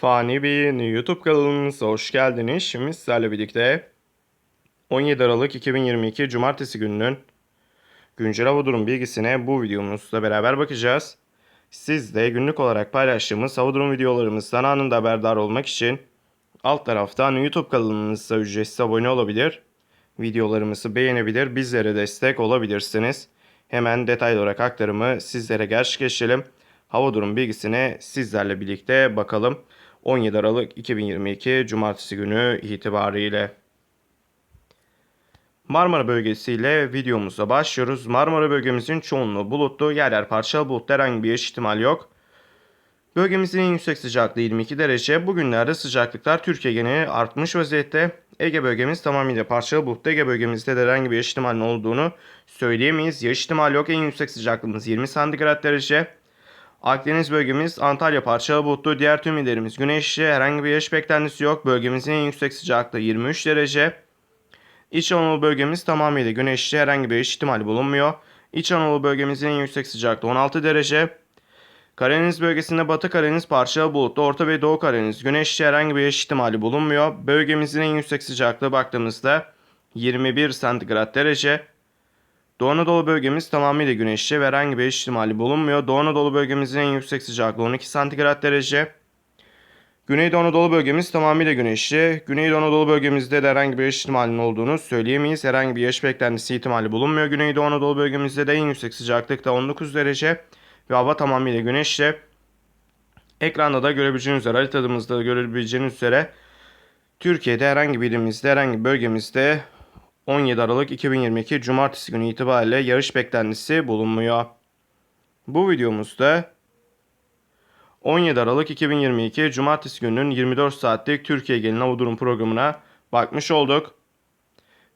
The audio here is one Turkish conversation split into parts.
Fani Bey'in YouTube kanalımıza hoş geldiniz. Şimdi sizlerle birlikte 17 Aralık 2022 Cumartesi gününün güncel hava durum bilgisine bu videomuzla beraber bakacağız. Siz de günlük olarak paylaştığımız hava durum videolarımızdan anında haberdar olmak için alt taraftan YouTube kanalımıza ücretsiz abone olabilir. Videolarımızı beğenebilir, bizlere destek olabilirsiniz. Hemen detaylı olarak aktarımı sizlere gerçekleştirelim. Hava durum bilgisine sizlerle birlikte bakalım. 17 Aralık 2022 Cumartesi günü itibariyle. Marmara bölgesiyle videomuza başlıyoruz. Marmara bölgemizin çoğunluğu bulutlu, yer yer parçalı bulutlu herhangi bir yağış ihtimal yok. Bölgemizin en yüksek sıcaklığı 22 derece. Bugünlerde sıcaklıklar Türkiye geneli artmış vaziyette. Ege bölgemiz tamamıyla parçalı bulutlu. Ege bölgemizde de herhangi bir yağış ihtimalinin olduğunu söyleyemeyiz. Yağış ihtimali yok. En yüksek sıcaklığımız 20 santigrat derece. Akdeniz bölgemiz Antalya parçalı bulutlu. Diğer tüm illerimiz güneşli. Herhangi bir yağış beklentisi yok. Bölgemizin en yüksek sıcaklığı 23 derece. İç Anadolu bölgemiz tamamıyla güneşli. Herhangi bir yağış ihtimali bulunmuyor. İç Anadolu bölgemizin en yüksek sıcaklığı 16 derece. Karadeniz bölgesinde Batı Karadeniz parçalı bulutlu, Orta ve Doğu Karadeniz güneşli herhangi bir yağış ihtimali bulunmuyor. Bölgemizin en yüksek sıcaklığı baktığımızda 21 santigrat derece. Doğu Anadolu bölgemiz tamamıyla güneşli ve herhangi bir ihtimali bulunmuyor. Doğu Anadolu bölgemizin en yüksek sıcaklığı 12 santigrat derece. Güneydoğu Anadolu bölgemiz tamamıyla güneşli. Güneydoğu Anadolu bölgemizde de herhangi bir yağış ihtimalinin olduğunu söyleyemeyiz. Herhangi bir yağış beklentisi ihtimali bulunmuyor. Güneydoğu Anadolu bölgemizde de en yüksek sıcaklıkta 19 derece ve hava tamamıyla güneşli. Ekranda da görebileceğiniz üzere, haritamızda da görebileceğiniz üzere Türkiye'de herhangi bir ilimizde, herhangi bir bölgemizde 17 Aralık 2022 Cumartesi günü itibariyle yağış beklentisi bulunmuyor. Bu videomuzda 17 Aralık 2022 Cumartesi gününün 24 saatlik Türkiye Gelin Hava Durum programına bakmış olduk.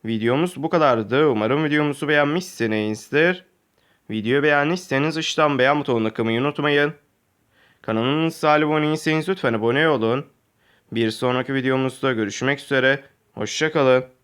Videomuz bu kadardı. Umarım videomuzu beğenmişsinizdir. Videoyu beğendiyseniz aşağıdan beğen butonuna kılmayı unutmayın. Kanalımıza abone değilseniz lütfen abone olun. Bir sonraki videomuzda görüşmek üzere. Hoşçakalın.